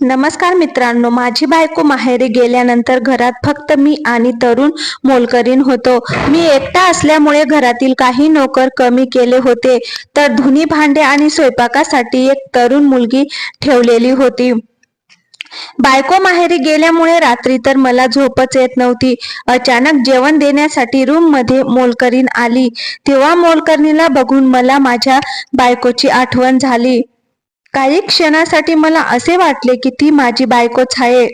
नमस्कार मित्रांनो माझी बायको माहेरी गेल्यानंतर घरात फक्त मी आणि तरुण मोलकरीण होतो. मी एकटा असल्यामुळे घरातील काही नोकर कमी केले होते. तर धुनी भांडे आणि स्वयंपाकासाठी एक तरुण मुलगी ठेवलेली होती. बायको माहेरी गेल्यामुळे रात्री तर मला झोपच येत नव्हती. अचानक जेवण देण्यासाठी रूममध्ये मोलकरीण आली. तेव्हा मोलकरणीला बघून मला माझ्या बायकोची आठवण झाली. काही क्षणासाठी मला असे वाटले की ती माझी बायकोच आहे.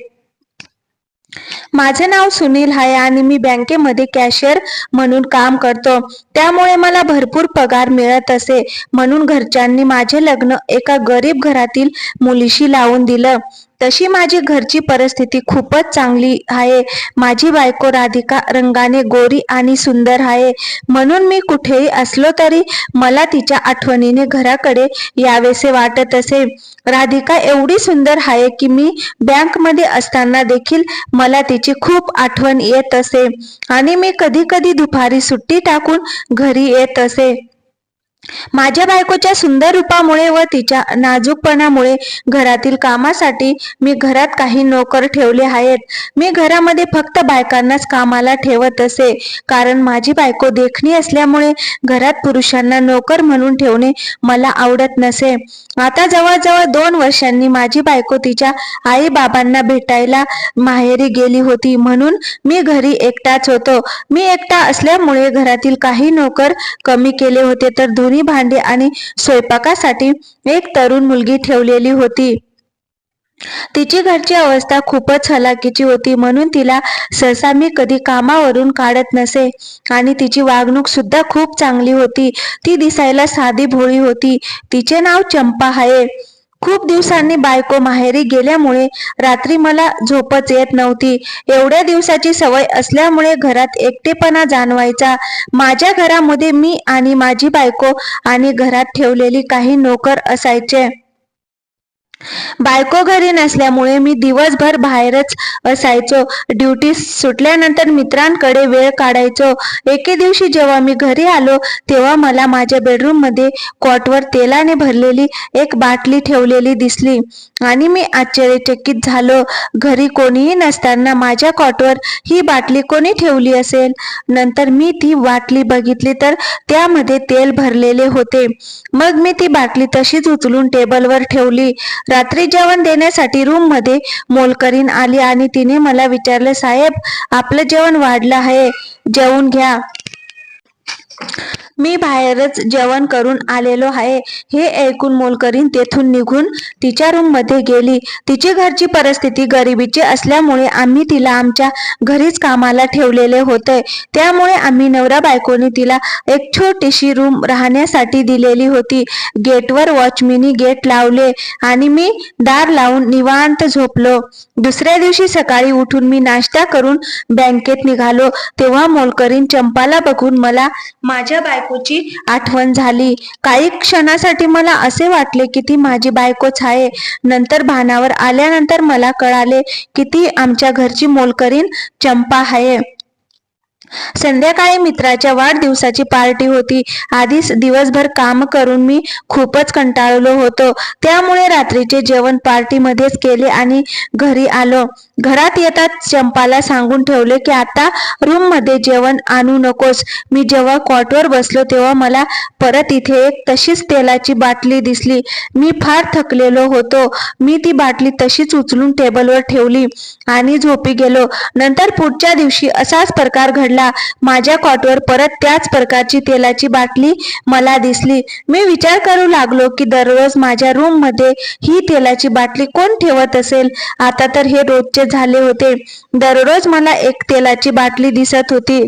माझे नाव सुनील आहे आणि मी बँकेमध्ये कॅशियर म्हणून काम करतो. त्यामुळे मला भरपूर पगार मिळत असे. म्हणून घरच्यांनी माझे लग्न एका गरीब घरातील मुलीशी लावून दिलं. तशी माझी घरची परिस्थिती खूपच चांगली आहे. माझी बायको राधिका रंगाने गोरी आणि सुंदर आहे. म्हणून मी कुठेही असलो तरी मला तिच्या आठवणीने घराकडे यावेसे वाटत असे. राधिका एवढी सुंदर आहे की मी बँकमध्ये असताना देखील मला तिची खूप आठवण येत असे. आणि मी कधी कधी दुपारी सुट्टी टाकून घरी येत असे. माझ्या बायकोच्या सुंदर रूपामुळे व तिच्या नाजूकपणामुळे घरातील कामासाठी मी घरात काही नोकर ठेवले आहेत. मी घरामध्ये फक्त बायकांनाच कामाला ठेवत असे. कारण माझी बायको देखणी असल्यामुळे घरात पुरुषांना नोकर म्हणून ठेवणे मला आवडत नसे. आता जवळजवळ दोन वर्षांनी माझी बायको तिच्या आई बाबांना भेटायला माहेरी गेली होती. म्हणून मी घरी एकटाच होतो. मी एकटा असल्यामुळे घरातील काही नोकर कमी केले होते. तर जुनी भांडी आणि स्वयंपाकासाठी एक तरुण मुलगी ठेवलेली होती. तिची घरची अवस्था खूपच हलाखीची होती म्हणून तिला सहसा मी कधी कामावरून काढत नसे आणि तिची वागणूक सुद्धा खूप चांगली होती. ती दिसायला साधी भोळी होती. तिचे नाव चंपा आहे खूप दिवसांनी बायको माहेरी गेल्यामुळे रात्री मला झोपच येत नव्हती. एवढ्या दिवसाची सवय असल्यामुळे घरात एकटेपणा जाणवायचा. माझ्या घरामध्ये मी आणि माझी बायको आणि घरात ठेवलेली काही नोकर असायचे. बायको घरी नसल्यामुळे मी दिवसभर बाहेरच असायचो ड्युटी सुटल्यानंतर मित्रांकडे वेळ काढायचो. एके दिवशी जेव्हा मी घरी आलो तेव्हा मला माझ्या बेडरूममध्ये कॉटवर तेलाने भरलेली एक बाटली ठेवलेली दिसली आणि मी आश्चर्यचकित झालो. घरी कोणीही नसताना माझ्या कॉटवर ही बाटली कोणी ठेवली असेल? नंतर मी ती बाटली बघितली तर त्यामध्ये तेल भरलेले होते. मग मी ती बाटली तशीच उचलून टेबलवर ठेवली. रात्री जेवण देण्यासाठी रूममध्ये मोलकरीन आली आणि तिने मला विचारले साहेब आपलं जेवण वाढलं आहे. जेवून घ्या. मी बाहेरच जेवण करून आलेलो आहे. हे ऐकून मोलकरीन तेथून निघून तिच्या रूममध्ये गेली. तिची घरची परिस्थिती गरिबीची असल्यामुळे आम्ही तिला आमच्या घरीच कामाला ठेवलेले होते. त्यामुळे आम्ही नवरा बायकोनी तिला एक छोटीशी रूम राहण्यासाठी दिलेली होती. गेटवर वॉचमिनी गेट लावले आणि मी दार लावून निवांत झोपलो. दुसऱ्या दिवशी सकाळी उठून मी नाश्ता करून बँकेत निघालो. तेव्हा मोलकरीन चंपाला बघून मला माझ्या बायकोची आठवण झाली. काही क्षणासाठी मला असे वाटले की ती माझी बायकोच आहे. नंतर भानावर आल्यानंतर मला कळाले की ती आमच्या घरची मोलकरीन चंपा आहे. संध्याकाळी मित्राच्या वाढदिवसाची पार्टी होती. आधीच दिवसभर काम करून मी खूपच कंटाळलो होतो. त्यामुळे रात्रीचे जेवण पार्टीमध्येच केले आणि घरी आलो. घरात येतात चंपाला सांगून ठेवले की आता रूममध्ये जेवण आणू नकोस. मी जेव्हा कॉटवर बसलो तेव्हा मला परत इथे एक तशीच तेलाची बाटली दिसली. मी फार थकलेलो होतो. मी ती बाटली तशीच उचलून टेबलवर ठेवली आणि झोपी गेलो. नंतर पुढच्या दिवशी असाच प्रकार घडला. माझ्या कॉटवर परत त्याच प्रकारची तेलाची बाटली मला दिसली. मी विचार करू लागलो की दररोज माझ्या रूममध्ये ही तेलाची बाटली कोण ठेवत असेल? आता तर हे रोजचे झाले होते. दररोज मला एक तेलाची बाटली दिसत होती.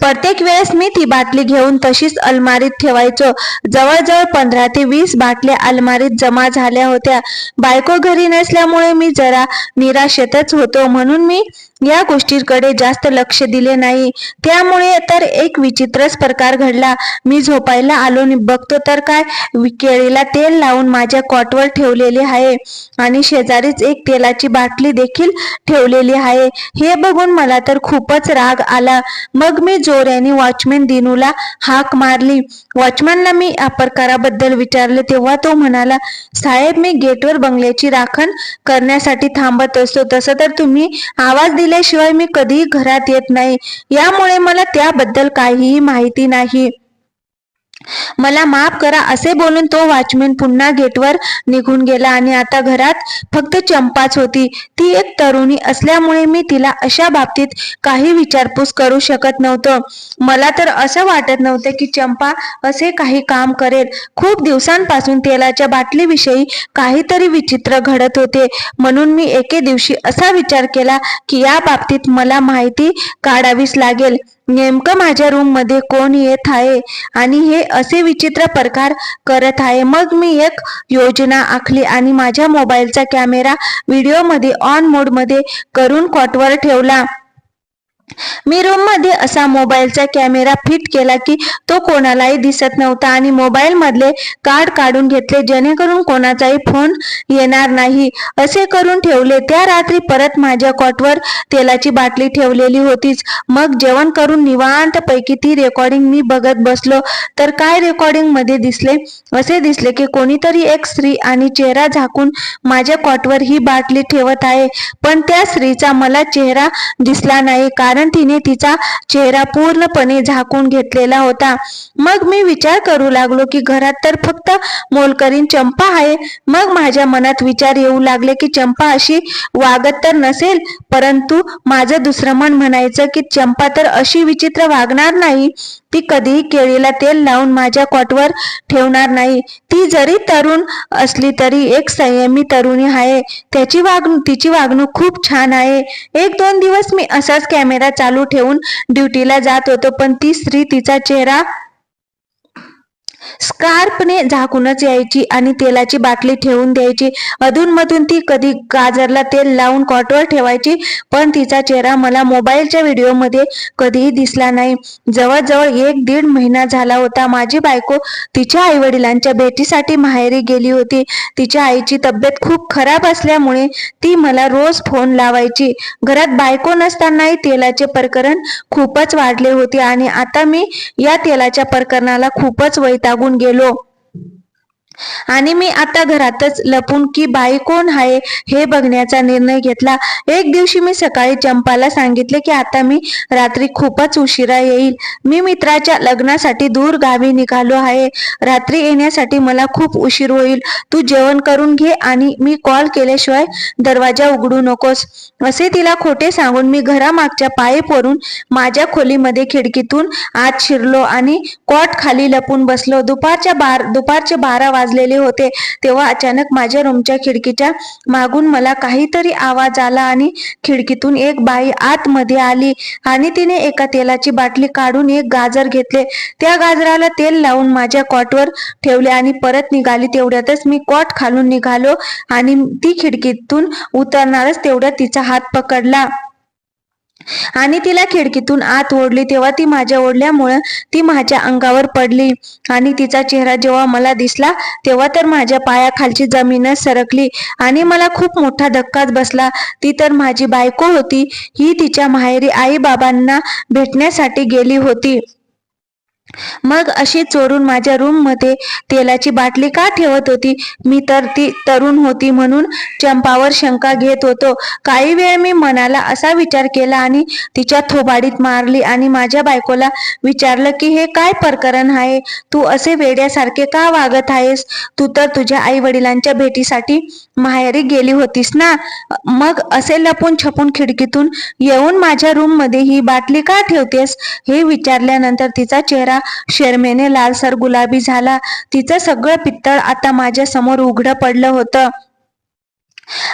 प्रत्येक वेळेस मी ती बाटली घेऊन तशीच अलमारीत ठेवायचो. जवळजवळ पंधरा ते वीस बाटल्या अलमारीत जमा झाल्या होत्या. बायको घरी नसल्यामुळे मी जरा निराशेतच होतो. म्हणून मी या गोष्टीकडे जास्त लक्ष दिले नाही. त्यामुळे तर एक विचित्रच प्रकार घडला. मी झोपायला आलो आणि बघतो तर काय? केळीला तेल लावून माझ्या कॉटवर ठेवलेले आहे. आणि शेजारीच एक तेलाची बाटली देखील ठेवलेली आहे. हे बघून मला तर खूपच राग आला. मग मी जोऱ्याने वॉचमॅन दिनूला हाक मारली. वॉचमॅनला मी या प्रकाराबद्दल विचारले. तेव्हा तो म्हणाला साहेब मी गेटवर बंगल्याची राखण करण्यासाठी थांबत असतो. तसं तर तुम्ही आवाज दिल्याशिवाय मी कधीही घरात येत नाही. यामुळे मला त्याबद्दल काहीही माहिती नाही. मला माफ करा असे बोलून तो वॉचमॅन पुन्हा गेटवर निघून गेला आणि आता घरात फक्त चंपाच होती. ती एक तरुणी असल्यामुळे मी तिला अशा बाबतीत काही विचारपूस करू शकत नव्हतं. मला तर असं वाटत नव्हतं की चंपा असे काही काम करेल. खूप दिवसांपासून तेलाच्या बाटलीविषयी काहीतरी विचित्र घडत होते. म्हणून मी एके दिवशी असा विचार केला की या बाबतीत मला माहिती काढावीच लागेल. नेमकं माझ्या रूममध्ये कोण येत आहे आणि हे असे विचित्र प्रकार करत आहे. मग मी एक योजना आखली आणि माझ्या मोबाईलचा कॅमेरा व्हिडिओमध्ये ऑन मोडमध्ये करून कॉटवर ठेवला. मी रूममध्ये असा मोबाईलचा कॅमेरा फिट केला की तो कोणालाही दिसत नव्हता आणि मोबाईल मधले कार्ड काढून घेतले जेणेकरून कोणाचाही फोन येणार नाही. असे करून ठेवले. त्या रात्री परत माझ्या कॉटवर तेलाची बाटली ठेवलेली होतीच. मग जेवण करून निवांत पैकी ती रेकॉर्डिंग मी बघत बसलो. तर काय रेकॉर्डिंगमध्ये दिसले? असे दिसले की कोणीतरी एक स्त्री आणि चेहरा झाकून माझ्या कॉटवर ही बाटली ठेवत आहे. पण त्या स्त्रीचा मला चेहरा दिसला नाही. कारण कारण तिने तिचा चेहरा पूर्णपणे झाकून घेतलेला होता. मग मी विचार करू लागलो की घरात तर फक्त मोलकरीन चंपा आहे. मग माझ्या मनात विचार येऊ लागले की चंपा अशी वागत तर नसेल परंतु माझं दुसरं मन म्हणायचं की चंपा तर अशी विचित्र वागणार नाही. ती कधीही केळीला तेल लावून माझ्या कॉटवर ठेवणार नाही. ती जरी तरुण असली तरी एक संयमी तरुणी आहे. त्याची वागणूक तिची वागणूक खूप छान आहे. एक दोन दिवस मी असाच कॅमेरा चालू ठेवून ड्युटीला जात होतो. पण ती स्त्री तिचा चेहरा स्कार्पने झाकूनच यायची आणि तेलाची बाटली ठेवून द्यायची. अधूनमधून ती कधी गाजरला तेल लावून कॉटवर ठेवायची पण तिचा चेहरा मला मोबाईलच्या व्हिडिओमध्ये कधीही दिसला नाही. जवळजवळ एक दीड महिना झाला होता. माझी बायको तिच्या आई वडिलांच्या भेटीसाठी माहेरी गेली होती. तिच्या आईची तब्येत खूप खराब असल्यामुळे ती मला रोज फोन लावायची. घरात बायको नसतानाही तेलाचे प्रकरण खूपच वाढले होते आणि आता मी या तेलाच्या प्रकरणाला खूपच लागून गेलो. आणि मी आता घरातच लपून की बाई कोण आहे हे बघण्याचा निर्णय घेतला. एक दिवशी मी सकाळी चंपाला सांगितले की आता मी रात्री खूपच उशिरा येईल. मी मित्राच्या लग्नासाठी दूर गावी निघालो आहे. रात्री येण्यासाठी मला खूप उशीर होईल. तू जेवण करून घे आणि मी कॉल केल्याशिवाय दरवाजा उघडू नकोस. असे तिला खोटे सांगून मी घरामागच्या पाये वरून माझ्या खोलीमध्ये खिडकीतून आत शिरलो आणि कॉट खाली लपून बसलो. दुपारच्या बार दुपारचे बारा वाजलेले होते. तेव्हा अचानक माझ्या रूमच्या खिडकीच्या मागून मला काहीतरी आवाज आला आणि खिडकीतून एक बाई आतमध्ये आली आणि तिने एका तेलाची बाटली काढून एक गाजर घेतले. त्या गाजराला तेल लावून माझ्या कॉटवर ठेवले आणि परत निघाली. तेवढ्यातच मी कॉट खालून निघालो आणि ती खिडकीतून उतरणारच तेवढ्यात तिचा हात पकडला. आणि तिला खिडकीतून आत ओढली. तेव्हा ती माझ्या ओढल्यामुळं ती माझ्या अंगावर पडली. आणि तिचा चेहरा जेव्हा मला दिसला तेव्हा तर माझ्या पायाखालची जमीनच सरकली. आणि मला खूप मोठा धक्काच बसला. ती तर माझी बायको होती. ही तिच्या माहेरी आई बाबांना भेटण्यासाठी गेली होती. मग अशी चोरून माझ्या रूममध्ये तेलाची बाटली का ठेवत होती? मी तर ती तरुण होती म्हणून चंपावर शंका घेत होतो. काही वेळ मी मनाला असा विचार केला आणि तिच्या थोबाडीत मारली आणि माझ्या बायकोला विचारलं की हे काय प्रकरण आहे? तू असे वेड्यासारखे का वागत आहेस? तू तर तुझ्या आई वडिलांच्या भेटीसाठी माहेरी गेली होतीस ना? मग असे लपून छपून खिडकीतून येऊन माझ्या रूममध्ये ही बाटली का ठेवतेस? हे विचारल्यानंतर तिचा चेहरा शरमेने लालसर गुलाबी झाला. तिचं सगळं पित्तळ आता माझ्यासमोर उघडं पडलं होतं.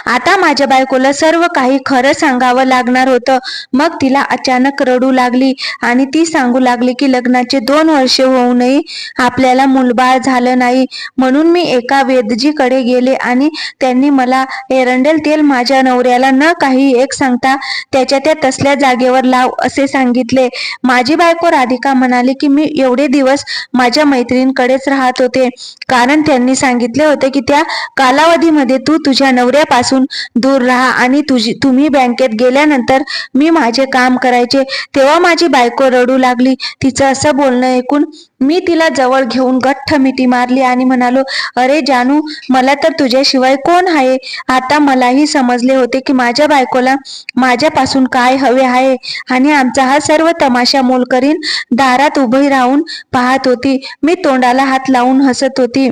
आता माझ्या बायकोला सर्व काही खरं सांगावं लागणार होतं. मग तिला अचानक रडू लागली आणि ती सांगू लागली की लग्नाचे दोन वर्ष होऊनही आपल्याला मुलबाळ झालं नाही. म्हणून मी एका वेदजीकडे गेले आणि त्यांनी मला एरंडेल तेल माझ्या नवऱ्याला न काही एक सांगता त्याच्या त्या तसल्या जागेवर लाव असे सांगितले. माझी बायको राधिका म्हणाली की मी एवढे दिवस माझ्या मैत्रिणीकडेच राहत होते. कारण त्यांनी सांगितले होते की त्या कालावधीमध्ये तू तुझ्या नवऱ्या माझ्यापासून दूर राहा आणि तुझी तुम्ही बँकेत गेल्यानंतर मी माझे काम करायचे. तेव्हा माझी बायको रडू लागली. तिचं असं बोलणं ऐकून मी तिला जवळ घेऊन गठ्ठ मिठी मारली आणि म्हणालो अरे जानू मला तर तुझ्याशिवाय कोण आहे? आता मलाही समजले होते की माझ्या बायकोला माझ्यापासून काय हवे आहे. आणि आमचा हा सर्व तमाशा मोलकरीन दारात उभी राहून पाहत होती. मी तोंडाला हात लावून हसत होती.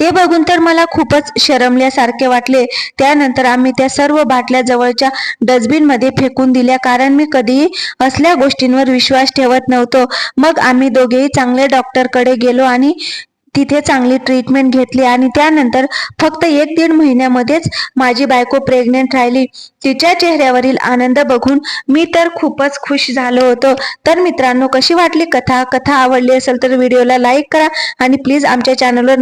ते बघून तर मला खूपच शरमल्यासारखे वाटले. त्यानंतर आम्ही त्या सर्व बाटल्या जवळच्या डस्टबिनमध्ये फेकून दिल्या. कारण मी कधीही असल्या गोष्टींवर विश्वास ठेवत नव्हतो. मग आम्ही दोघेही चांगले डॉक्टरकडे गेलो आणि तिथे चांगली ट्रीटमेंट घेतली आणि त्यानंतर फक्त एक दीड महिन्यामध्येच माझी बायको प्रेग्नेंट राहिली. तिच्या चेहऱ्यावरील आनंद बघून मी तर खूपच खुश झालो होतो. तर मित्रांनो कशी वाटली कथा? कथा आवडली असेल तर व्हिडिओला लाईक करा आणि प्लीज आमच्या चॅनलवर